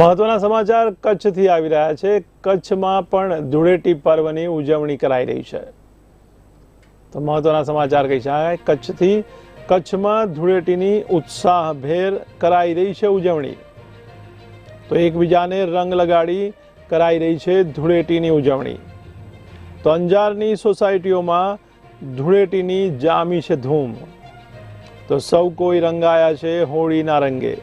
મહત્વના સમાચાર કચ્છથી આવી રહ્યા છે. કચ્છમાં પણ ધૂળેટી પર્વની ઉજવણી કરાઈ રહી છે. તો મહત્વના સમાચાર કહી શકાય કચ્છથી કચ્છમાં ધૂળેટીની ઉત્સાહભેર કરાઈ રહી છે ઉજવણી. તો એકબીજાને રંગ લગાડી કરાઈ રહી છે ધૂળેટીની ઉજવણી. તો અંજારની સોસાયટીઓમાં ધૂળેટીની જામી છે ધૂમ. તો સૌ કોઈ રંગાયા છે હોળીના રંગે.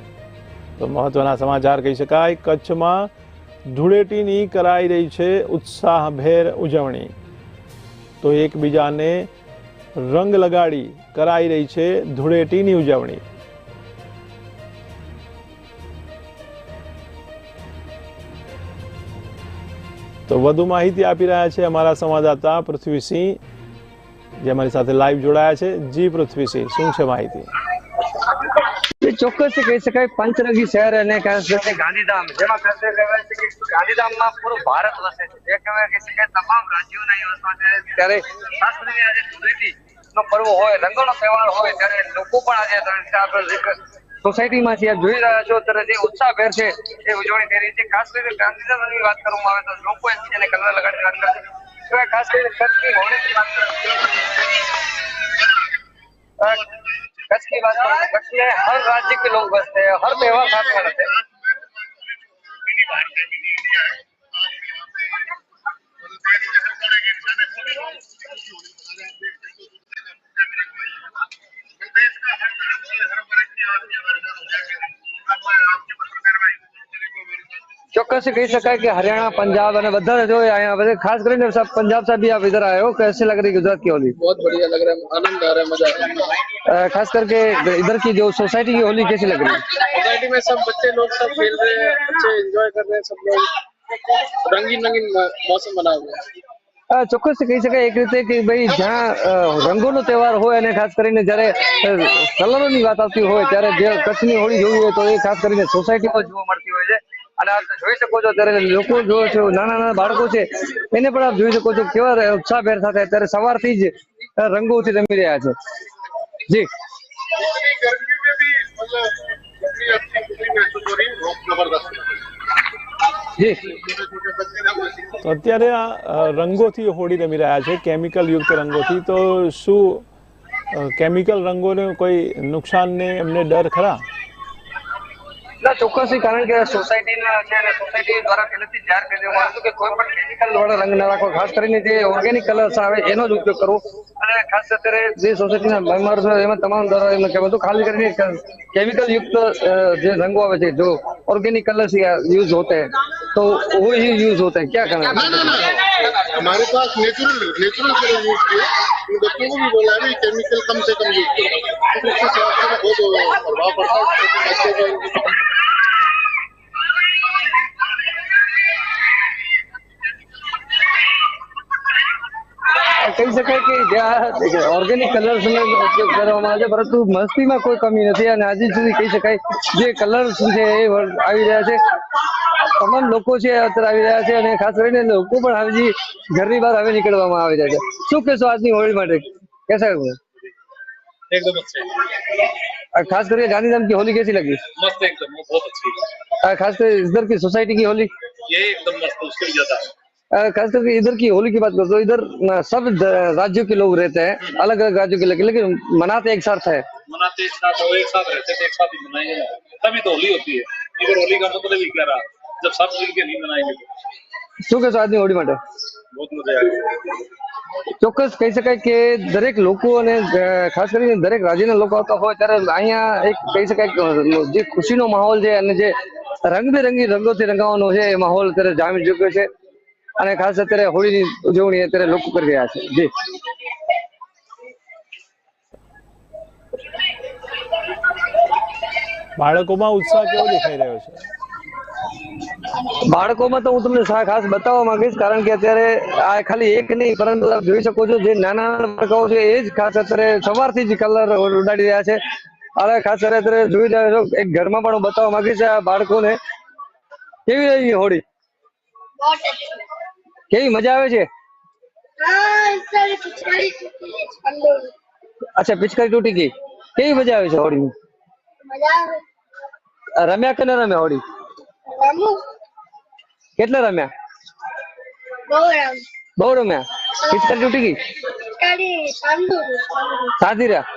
તો મહત્વના સમાચાર કહી શકાય, કચ્છમાં ધૂળેટીની કરાઈ રહી છે ઉત્સાહભેર ઉજવણી. તો એકબીજાને રંગ લગાડી કરાઈ રહી છે ધૂળેટીની ઉજવણી. તો વધુ માહિતી આપી રહ્યા છે અમારા સંવાદદાતા પૃથ્વીસિંહ, જે અમારી સાથે લાઈવ જોડાયા છે. જી પૃથ્વીસિંહ, શું છે માહિતી? ચોક્કસ કહી શકાય પંચરગી શહેર અને ગાંધીધામ. જેમાં ખાસ છે કે ગાંધીધામમાં પૂરું ભારત વસે છે. જે કહેવાય કહી શકાય તમામ રાજ્યોના યુવાસમાં ત્યારે ખાસ કરીને આજે ધૂળેટી નો પર્વ હોય, રંગોનો તહેવાર હોય, ત્યારે લોકો પણ આજે સોસાયટીમાં છે જોઈ રહ્યા છો ત્યારે જે ઉત્સાહભેર છે એ ઉજવણી થઈ રહી છે. ખાસ કરીને ગાંધીધામની વાત કરવામાં આવે તો લોકો એને કલર લગાડી વાત કરે. છે ખાસ કરીને કચ્છની હોળીની વાત કચ્છની વાત के हर राज्य के लोग बसते हैं, हर त्यौहार साथ में रहते हैं। ચોક્કસ કહી શકાય કે હરિયાણા પંજાબ અને બધા જો અહીંયા બધે ખાસ કરીને સાહેબ પંજાબ સાહેબ આપ ઇધર આયો कैसे लग रही गुजरात की होली? बहुत बढ़िया लग रहा है, आनंद आ रहा है, मज़ा आ रहा है। खास करके इधर की जो सोसाइटी की होली कैसी लग रही है सोसाइटी में सब बच्चे लोग सब खेल रहे हैं अच्छे एंजॉय कर रहे हैं सब लोग रंगीन रंगीन म- मौसम बना हुआ है અ, ચોક્કસ કહી શકાય એક રીતે કે ભાઈ જ્યાં અ, રંગોનો તહેવાર હોય અને ખાસ કરીને જ્યારે કલરોની વાત આવતી હોય ત્યારે જે કચ્છની હોળી જોવી હોય તો એ ખાસ કરીને સોસાયટીમાં જોવા મળતી હોય છે અને આપ જોઈ શકો છો ત્યારે લોકો જો છો નાના નાના બાળકો છે એને પણ આપ જોઈ શકો છો કેવા ઉત્સાહભેર સાથે અત્યારે સવારથી જ અ, રંગોથી રમી રહ્યા છે જી गर्मी में भी मतलब इतनी अच्छी खुशी महसूस हो रही है बहुत जबरदस्त જી छोटे छोटे बच्चे ना वो તો અત્યારે આ અ, રંગોથી હોળી રમી રહ્યા છે કેમિકલ યુક્ત રંગોથી તો શું અ, કેમિકલ રંગોને કોઈ નુકસાનને એમને ડર ખરા ના ચોક્કસથી કારણ કે સોસાયટીના છે અને સોસાયટી દ્વારા પહેલેથી જ જાહેર કરી દેવામાં આવ્યું હતું કે કોઈ પણ કેમિકલ વાળા રંગ ના રાખો ખાસ કરીને જે ઓર્ગેનિક કલર્સ આવે એનો જ ઉપયોગ કરવો અને ખાસ અત્યારે જે સોસાયટીના મેમ્બર છે એમાં તમામ દ્વારા એમને કહેવાય હતું ખાલી કરીને केमिकल युक्त अ, जो रंग आवे थे जो ऑर्गेनिक कलर्स यूज होते हैं तो वो ही यूज होते हैं क्या करना ना ना ना हमारे पास नेचुरल नेचुरल कलर यूज किए इन बच्चों को भी बोला है भाई केमिकल कम से कम यूज करो क्योंकि उससे स्वास्थ्य में बहुत प्रभाव पड़ता है કહી શકાય કે જ્યાં ઓર્ગેનિક કલર્સ ઉપયોગ કરવામાં આવે છે પરંતુ મસ્તીમાં કોઈ કમી નથી અને આજે સુધી કહી શકાય જે કલર્સ છે એ વર- આવી રહ્યા છે તમામ લોકો છે અત્યારે આવી રહ્યા છે અને ખાસ કરીને લોકો પણ હજી ઘરની બહાર હવે નીકળવામાં આવી રહ્યા છે શું કહેશો આજની હોળી માટે कैसा हुआ एकदम अच्छे और खास करके गांधीधाम की होली कैसी लगी मस्त एकदम वो बहुत अच्छी और खास कर इधर की सोसाइटी की होली ये एकदम मस्त उससे भी ज्यादा अ, खास करके इधर की होली की बात करो तो इधर अ, सब द- राज्यों के लोग रहते हैं अलग अलग राज्यों के लेकिन लेकिन मनाते एक साथ है मनाते एक साथ और एक साथ रहते थे एक साथ ही मनाएंगे ना तभी तो होली होती है इधर होली का मतलब ही क्या रहा जब सब मिल के नहीं मनाएंगे तो શું કહેશો આજની હોળી માટે बहुत मजा आएगा ચોક્કસ કહી શકાય કે દરેક લોકો અને અ, ખાસ કરીને દરેક રાજ્યના લોકો આવતા હોય ત્યારે અહીંયા એક કહી શકાય કે જે ખુશીનો માહોલ છે અને જે રંગબેરંગી રંગોથી રંગાવાનો છે એ માહોલ અત્યારે જામી ચૂક્યો છે અને ખાસ અત્યારે હોળીની ઉજવણી અત્યારે લોકો કરી રહ્યા છે. જી. બાળકોમાં ઉત્સાહ કેવો દેખાઈ રહ્યો છે? બાળકોમાં તો હું તમને ખાસ બતાવવા માંગીશ કારણ કે અત્યારે આ ખાલી એક નહીં પરંતુ જોઈ શકો છો જે નાના બાળકો છે એ જ ખાસ અત્યારે સવારથી જ કલર ઉડાડી રહ્યા છે. અને ખાસ અત્યારે જોઈ રહ્યા છો એક ઘરમાં પણ હું બતાવવા માંગીશ આ બાળકોને કેવી રહી હોળી? કેવી મજા આવે છે? અચ્છા પિચકારી તૂટી ગઈ. કેવી મજા આવે છે હોળી ની રમ્યા કે ન રમ્યા હોળી? કેટલા રમ્યા? બહુ રમ્યા. પિચકારી તૂટી ગઈ? સાધી રહ્યા.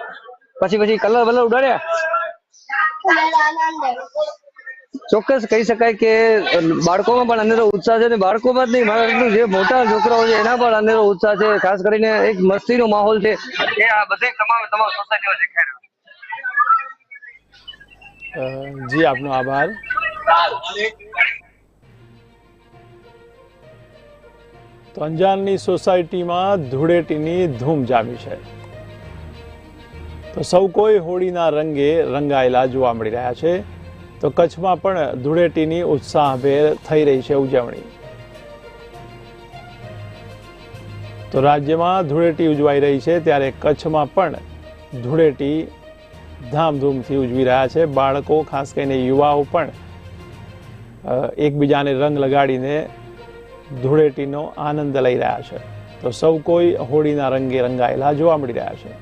પછી પછી કલર બલર ઉડાડ્યા? ચોક્કસ કહી શકાય કે બાળકોમાં પણ અનેરો ઉત્સાહ છે ને બાળકોમાં જ નહીં મારા જે મોટા છોકરાઓ છે એના પણ અનેરો ઉત્સાહ છે. ખાસ કરીને એક મસ્તીનો માહોલ છે. એ આ બધે તમામ તમામ સોસાયટીમાં દેખાઈ રહ્યો. જી આપનો આભાર. તો અંજારની સોસાયટીમાં ધૂળેટીની ધૂમ જામી છે. તો સૌ કોઈ હોળીના રંગે રંગાયેલા જોવા મળી રહ્યા છે. તો કચ્છમાં પણ ધૂળેટીની ઉત્સાહભેર થઈ રહી છે ઉજવણી. તો રાજ્યમાં ધૂળેટી ઉજવાઈ રહી છે ત્યારે કચ્છમાં પણ ધૂળેટી ધામધૂમથી ઉજવી રહ્યા છે. બાળકો, ખાસ કરીને યુવાઓ પણ એકબીજાને રંગ લગાડીને ધૂળેટીનો આનંદ લઈ રહ્યા છે. તો સૌ કોઈ હોળીના રંગે રંગાયેલા જોવા મળી રહ્યા છે.